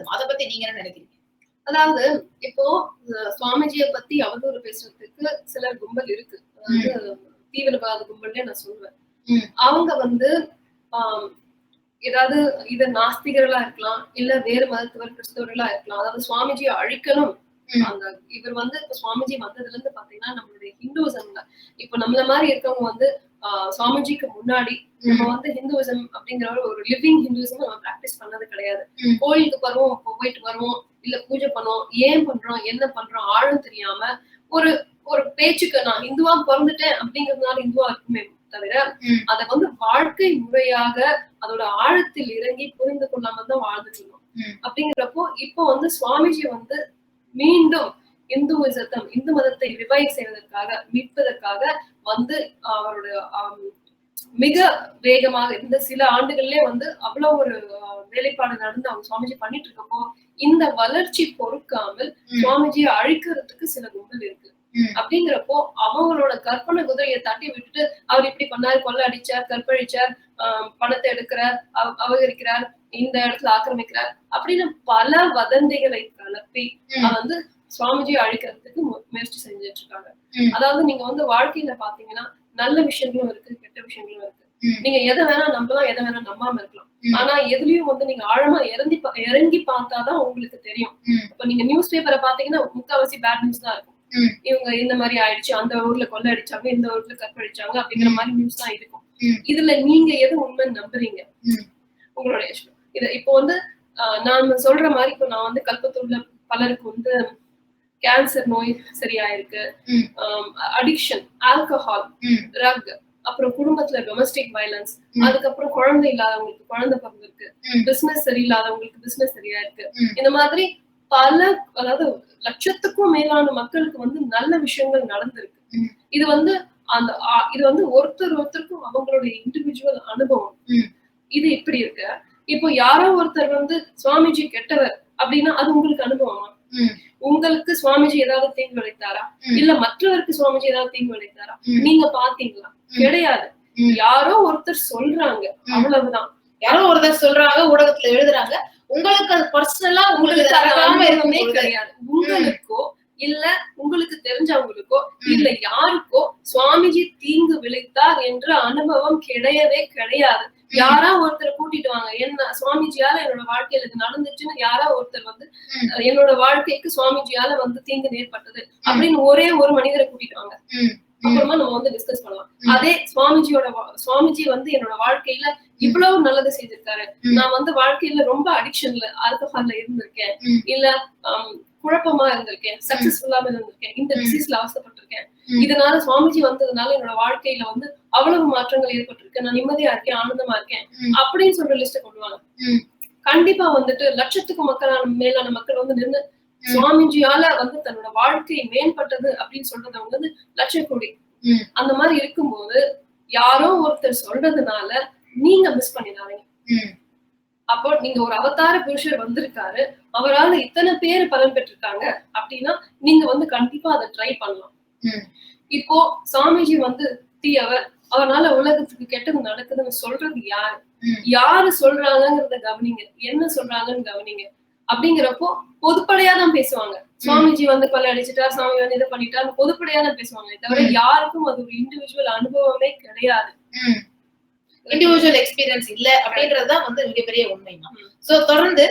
நடந்தது அதை பத்தி நீங்க என்ன நினைக்கிறீங்க? அதாவது இப்போ சுவாமிஜியை பத்தி அவதூறு பேசுறதுக்கு சில கும்பல் இருக்கு. அதாவது தீவிரவாத கும்பல்னே நான் சொல்லுவேன். அவங்க வந்து ஏதாவது இது நாஸ்திகர்களா இருக்கலாம் இல்ல வேறு மதத்தவர் கிறிஸ்தவர்களா இருக்கலாம். அதாவது சுவாமிஜியை அழிக்கணும். அந்த இவர் வந்து இப்ப சுவாமிஜி வந்ததுல இருந்து பாத்தீங்கன்னா நம்மளுடைய ஹிந்துவிசம்ல இப்ப நம்மள மாதிரி இருக்கவங்க வந்து சுவாமிஜிக்கு முன்னாடி நம்ம வந்து ஹிந்துவிசம் அப்படிங்கிற ஒரு லிவிங் ஹிந்துவிசம் நம்ம பிராக்டிஸ் பண்ணது கிடையாது. கோயிலுக்கு வருவோம் போயிட்டு வருவோம் இல்ல பூஜை பண்ணுவோம் ஏன் பண்றோம் என்ன பண்றோம் ஆழம் தெரியாம ஒரு ஒரு பேச்சுக்கு நான் இந்துவா பிறந்துட்டேன் அப்படிங்கறதுனால இந்துவா இருக்குமே தவிர. அத வந்து வாழ்க்கை முறையாக அதோட ஆழத்தில் இறங்கி புரிந்து கொள்ளாம தான் வாழ்ந்துட்டு இருந்தோம். அப்படிங்கிறப்போ இப்போ வந்து சுவாமிஜி வந்து மீண்டும் இந்துவிசத்தம் இந்து மதத்தை ரிவைவ் செய்வதற்காக மீட்பதற்காக வந்து அவரோட ஆம், மிக வேகமாக இந்த சில ஆண்டுகள்லயே வந்து அவ்வளவு ஒரு வேலைப்பாடு நடந்து அவங்க சுவாமிஜி பண்ணிட்டு இருக்கப்போ இந்த வளர்ச்சி பொறுக்காமல். சுவாமிஜியை அழிக்கிறதுக்கு சில கும்பல் இருக்கு. அப்படிங்கிறப்போ அவங்களோட கற்பனை குதிரையை தட்டி விட்டுட்டு அவர் இப்படி பண்ணாரு கொள்ள அடிச்சார் கற்பழிச்சார் ஆஹ், பணத்தை எடுக்கிறார் அபகரிக்கிறார் இந்த இடத்துல ஆக்கிரமிக்கிறார் அப்படின்னு பல வதந்திகளை கலப்பி வந்து சுவாமிஜியை அழிக்கிறதுக்கு முயற்சி செஞ்சுட்டு இருக்காங்க. அதாவது நீங்க வந்து வாழ்க்கையில பாத்தீங்கன்னா நல்ல விஷயங்களும் இருக்கு கெட்ட விஷயங்களும் இருக்கு. நீங்க எதை வேணா நம்பலாம் எதை வேணா நம்பாம இருக்கலாம். ஆனா எதுலயும் வந்து நீங்க ஆழமா இறங்கி இறங்கி பார்த்தாதான் உங்களுக்கு தெரியும். இப்ப நீங்க நியூஸ் பேப்பரை பாத்தீங்கன்னா முக்காவாசி பேட் நியூஸ் தான் இருக்கும். இவங்க இந்த மாதிரி ஆயிடுச்சு அந்த ஊர்ல கொள்ளை அடிச்சாங்க இந்த ஊர்ல கற்பழிச்சாங்க அப்படிங்கிற. மாதிரி நியூஸ் தான் இருக்கும். இதுல நீங்க எது உண்மை நம்புறீங்க ம். உங்களோட இஷ்டம் இது இப்போ வந்து நான் சொல்ற மாதிரி இப்போ நான் வந்து கல்பத்தூர்ல பலருக்கு வந்து கேன்சர் நோய் சரியாயிருக்கு. அடிக்ஷன் ஆல்கஹால் ம். ட்ரக் அப்புறம் குடும்பத்துல டொமஸ்டிக் வயலன்ஸ். அதுக்கப்புறம் குழந்தை இல்லாதவங்களுக்கு குழந்தை பிறந்திருக்கு. பிசினஸ் சரியில்லாதவங்களுக்கு பிசினஸ் சரியா இருக்கு. இந்த மாதிரி பல அதாவது லட்சத்துக்கும் மேலான மக்களுக்கு வந்து நல்ல விஷயங்கள் நடந்திருக்கு. இது வந்து அந்த இது வந்து ஒருத்தர் ஒருத்தருக்கும் அவங்களுடைய இண்டிவிஜுவல் அனுபவம். இது இப்படி இருக்கு இப்போ யாரோ ஒருத்தர் வந்து சுவாமிஜி கெட்டவர் அப்படின்னா அது உங்களுக்கு அனுபவமா. உங்களுக்கு சுவாமிஜி ஏதாவது தீங்கு விளைத்தாரா. இல்ல மற்றவருக்கு சுவாமிஜி ஏதாவது தீங்கு விளைத்தாரா ம். நீங்க பாத்தீங்களா. கிடையாது. யாரோ ஒருத்தர் சொல்றாங்க. அவ்வளவுதான் யாரோ ஒருத்தர் சொல்றாங்க ஊடகத்துல எழுதுறாங்க உங்களுக்கு அது பர்சனலா உங்களுக்கு இருக்கும் கிடையாது உங்களுக்கோ இல்ல உங்களுக்கு தெரிஞ்சவங்களுக்கோ. இல்ல யாருக்கோ சுவாமிஜி தீங்கு விளைத்தார் என்ற அனுபவம் கிடையவே கிடையாது யாரா ஒருத்தரை கூட்டிட்டு வாங்க. என்ன சுவாமிஜியால என்னோட வாழ்க்கையில இது நடந்துச்சுன்னு யாரா ஒருத்தர் வந்து என்னோட வாழ்க்கைக்கு சுவாமிஜியால வந்து தீங்கு ஏற்பட்டது அப்படின்னு ஒரே ஒரு மனிதரை கூட்டிட்டு வாங்க. அப்புறமா நம்ம வந்து டிஸ்கஸ் பண்ணலாம். அதே சுவாமிஜியோட சுவாமிஜி வந்து என்னோட வாழ்க்கையில இவ்வளவு நல்லது செய்திருக்காரு. நான் வந்து வாழ்க்கையில ரொம்ப அடிக்ஷன்ல ஆல்கஹால்ல இருந்திருக்கேன். இல்ல குழப்பமா இருந்திருக்கேன் சக்சஸ்ஃபுல்லாம இருந்திருக்கேன் இந்த. டிசீஸ்ல அவசப்பட்டிருக்கேன் ம். இதனால சுவாமிஜி வந்ததுனால என்னோட வாழ்க்கையில வந்து அவ்வளவு மாற்றங்கள் ஏற்பட்டிருக்கு நான் நிம்மதியா இருக்கேன் ஆனந்தமா இருக்கேன். அப்படின்னு சொல்ற லிஸ்ட கொண்டு வாங்க ம். கண்டிப்பா வந்துட்டு லட்சத்துக்கு மக்களான மேலான மக்கள் வந்து நின்று. சுவாமிஜியால வந்து தன்னோட வாழ்க்கை மேம்பட்டது அப்படின்னு சொல்றதவங்க வந்து லட்ச கோடி. அந்த மாதிரி இருக்கும்போது யாரோ ஒருத்தர் சொல்றதுனால நீங்க மிஸ் பண்ணிடாதீங்க. அப்போ நீங்க ஒரு அவதார புருஷர் வந்திருக்காரு. அவரால இத்தனை பேர் பலன் பெற்றிருக்காங்க அப்படின்னா நீங்க வந்து கண்டிப்பா அதை ட்ரை பண்ணலாம். இப்போ சாமிஜி வந்து தீயவர். அவரால உலகத்துக்கு கெட்டது நடக்குதுன்னு சொல்றது யாரு. யாரு சொல்றாங்கங்கிறத கவனிங்க. என்ன சொல்றாங்கன்னு கவனிங்க. அப்படிங்கிறப்போ பொதுப்படையா தான் பேசுவாங்க. சுவாமிஜி வந்து கொலை அடிச்சிட்டார் சாமி வந்து இதை பண்ணிட்டார் பொதுப்படையா தான் பேசுவாங்க தவிர. யாருக்கும் அது ஒரு இண்டிவிஜுவல் அனுபவமே கிடையாது. இண்டிவிஜுவல் எக்ஸ்பீரியன்ஸ் இல்ல அப்படின்றதுதான் வந்து மிகப்பெரிய உண்மை தான். சோ தொடர்ந்து